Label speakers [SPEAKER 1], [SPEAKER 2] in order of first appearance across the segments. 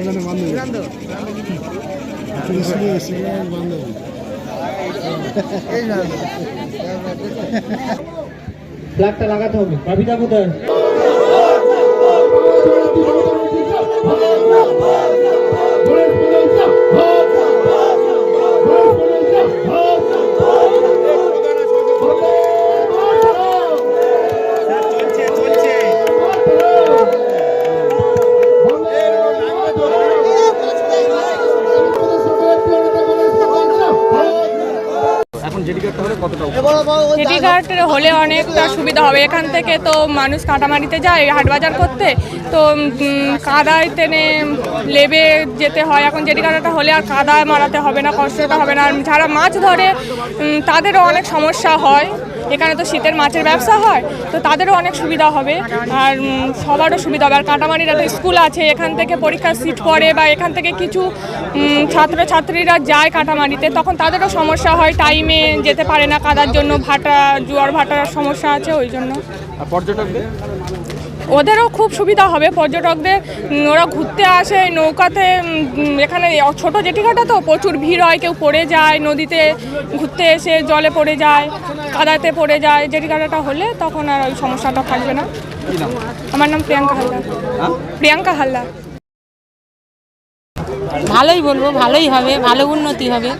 [SPEAKER 1] এখানে বান্ধবী সিগারেট বান্ধবী
[SPEAKER 2] ফ্ল্যাগটা লাগাতে হবে। বাবিটা কোথায়?
[SPEAKER 3] কার্ডটা হলে
[SPEAKER 4] অনেকটা সুবিধা হবে। এখান থেকে তো মানুষ কাটামারিতে যায় হাট বাজার করতে। তো কাদায় টেনে লেবে যেতে হয়। এখন জেটি ঘাটটা হলে আর কাদায় মারাতে হবে না কষ্টটা হবে না। আর যারা মাছ ধরে তাদেরও অনেক সমস্যা হয়। এখানে তো শীতের মাছের ব্যবসা হয় তো তাদেরও অনেক সুবিধা হবে। আর সবারও সুবিধা হবে। আর কাটামারিরা তো স্কুল আছে এখান থেকে পরীক্ষার সিট পড়ে বা এখান থেকে কিছু ছাত্রছাত্রীরা যায় কাটামারিতে তখন তাদেরও সমস্যা হয়। টাইমে যেতে পারে না কাদার জন্য ভাটা জোয়ার ভাটার সমস্যা আছে ওই জন্য।
[SPEAKER 3] পর্যটকদের?
[SPEAKER 4] ওদেরও খুব সুবিধা হবে। পর্যটকদের ওরা ঘুরতে আসে নৌকাতে এখানে ছোট জেটিঘাটা তো প্রচুর ভিড় হয়। কেউ পড়ে যায় নদীতে ঘুরতে এসে জলে পড়ে যায়। কাদাতে পড়ে যায় জেটিঘাটাটা হলে তখন আর ওই সমস্যাটা থাকবে না। আমার নাম প্রিয়াঙ্কা হালদার।
[SPEAKER 3] হ্যাঁ?
[SPEAKER 4] প্রিয়াঙ্কা হালদার।
[SPEAKER 5] ভালোই বলব ভালোই হবে ভালো উন্নতি হবে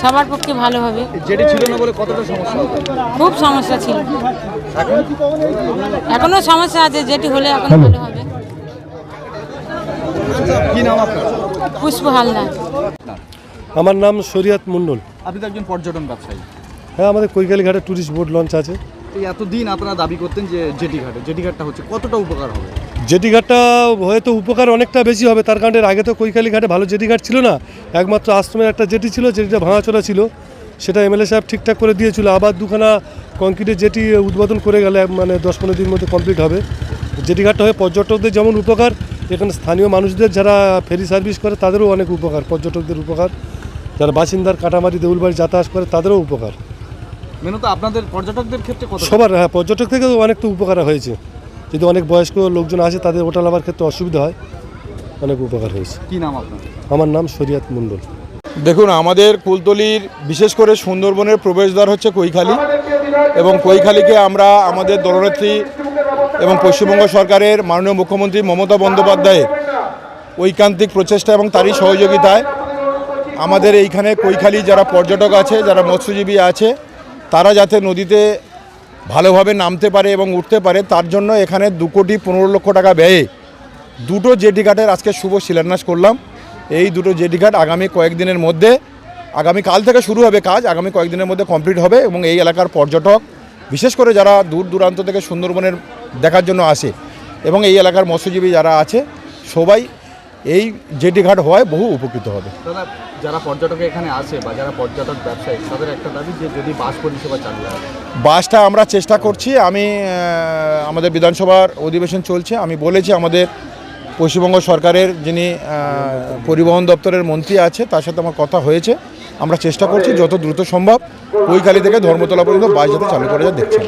[SPEAKER 5] সবার পক্ষে ভালো হবে।
[SPEAKER 3] জেডি ছিল না বলে কতটা সমস্যা
[SPEAKER 5] খুব সমস্যা ছিল।
[SPEAKER 3] এখন
[SPEAKER 5] এখনও সমস্যা আছে যেটি হলে এখনও ভালো হবে।
[SPEAKER 3] কি নাম আপনার?
[SPEAKER 5] পুষ্প হালদার।
[SPEAKER 1] আমার নাম শরিয়ত মণ্ডল
[SPEAKER 3] আপনি তো একজন পর্যটন ব্যবসায়ী।
[SPEAKER 1] হ্যাঁ আমাদের কৈকালি ঘাটে ট্যুরিস্ট বোট লঞ্চ আছে।
[SPEAKER 3] এই এতদিন আপনারা দাবি করতেন যে জেটি ঘাটে জেটি ঘাটটা হচ্ছে কতটা উপকার হবে?
[SPEAKER 1] জেটি ঘাটটা হয়তো উপকার অনেকটা বেশি হবে তার কারণে আগে তো কৈকালি ঘাটে ভালো জেটি ঘাট ছিল না। একমাত্র আশ্রমের একটা জেটি ছিল যেটিটা ভাঙাচোরা ছিল। সেটা এমএলএ সাহেব ঠিকঠাক করে দিয়েছিল। আবার দুখানা কংক্রিটের জেটি উদ্বোধন করে গেলে মানে দশ পনেরো দিনের মধ্যে কমপ্লিট হবে। জেটি ঘাটটা হয়ে পর্যটকদের যেমন উপকার এখানে স্থানীয় মানুষদের যারা ফেরি সার্ভিস করে তাদেরও অনেক উপকার। পর্যটকদের উপকার। যারা বাসিন্দার কাটামারি দেউলবাড়ি যাতায়াত করে তাদেরও উপকার।
[SPEAKER 3] মেনত আপনাদের পর্যটকদের ক্ষেত্রে কত
[SPEAKER 1] সবার হ্যাঁ পর্যটক থেকেও অনেক তো উপকার হয়েছে। যদি অনেক বয়স্ক লোকজন আসে তাদের ওটা লাভার ক্ষেত্রে অসুবিধা হয় অনেক উপকার হয়েছে।
[SPEAKER 3] কি নাম আপনার
[SPEAKER 1] আমার নাম শরিয়াত মণ্ডল।
[SPEAKER 6] দেখুন আমাদের কুলতলির বিশেষ করে সুন্দরবনের প্রবেশদ্বার হচ্ছে কৈখালি এবং কৈখালিকে আমরা আমাদের দলনেত্রী এবং পশ্চিমবঙ্গ সরকারের মাননীয় মুখ্যমন্ত্রী মমতা বন্দ্যোপাধ্যায়ের ঐকান্তিক প্রচেষ্টা এবং তারই সহযোগিতায় আমাদের এইখানে কৈখালি যারা পর্যটক আছে যারা মৎস্যজীবী আছে তারা যাতে নদীতে ভালোভাবে নামতে পারে এবং উঠতে পারে, তার জন্য এখানে দু কোটি পনেরো লক্ষ টাকা ব্যয়ে দুটো জেটি ঘাটের আজকে শুভ শিলান্যাস করলাম। এই দুটো জেটি ঘাট আগামী কয়েকদিনের মধ্যে, আগামী কাল থেকে শুরু হবে কাজ, আগামী কয়েকদিনের মধ্যে কমপ্লিট হবে এবং এই এলাকার পর্যটক, বিশেষ করে যারা দূর দূরান্ত থেকে সুন্দরবনের দেখার জন্য আসে এবং এই এলাকার মৎস্যজীবী যারা আছে, সবাই এই জেটি ঘাট হওয়ায় বহু উপকৃত হবে।
[SPEAKER 3] দাদা যারা পর্যটক এখানে আসে বা যারা পর্যটক ব্যবসায়ী তাদের একটা দাবি যে যদি বাস পরিষেবা চালু হয়।
[SPEAKER 6] বাসটা আমরা চেষ্টা করছি আমি আমাদের বিধানসভার অধিবেশন চলছে আমি বলেছি আমাদের পশ্চিমবঙ্গ সরকারের যিনি পরিবহন দপ্তরের মন্ত্রী আছে তার সাথে আমার কথা হয়েছে। আমরা চেষ্টা করছি যত দ্রুত সম্ভব কৈখালি থেকে ধর্মতলা পর্যন্ত বাস যাতে চালু করা যায় দেখছি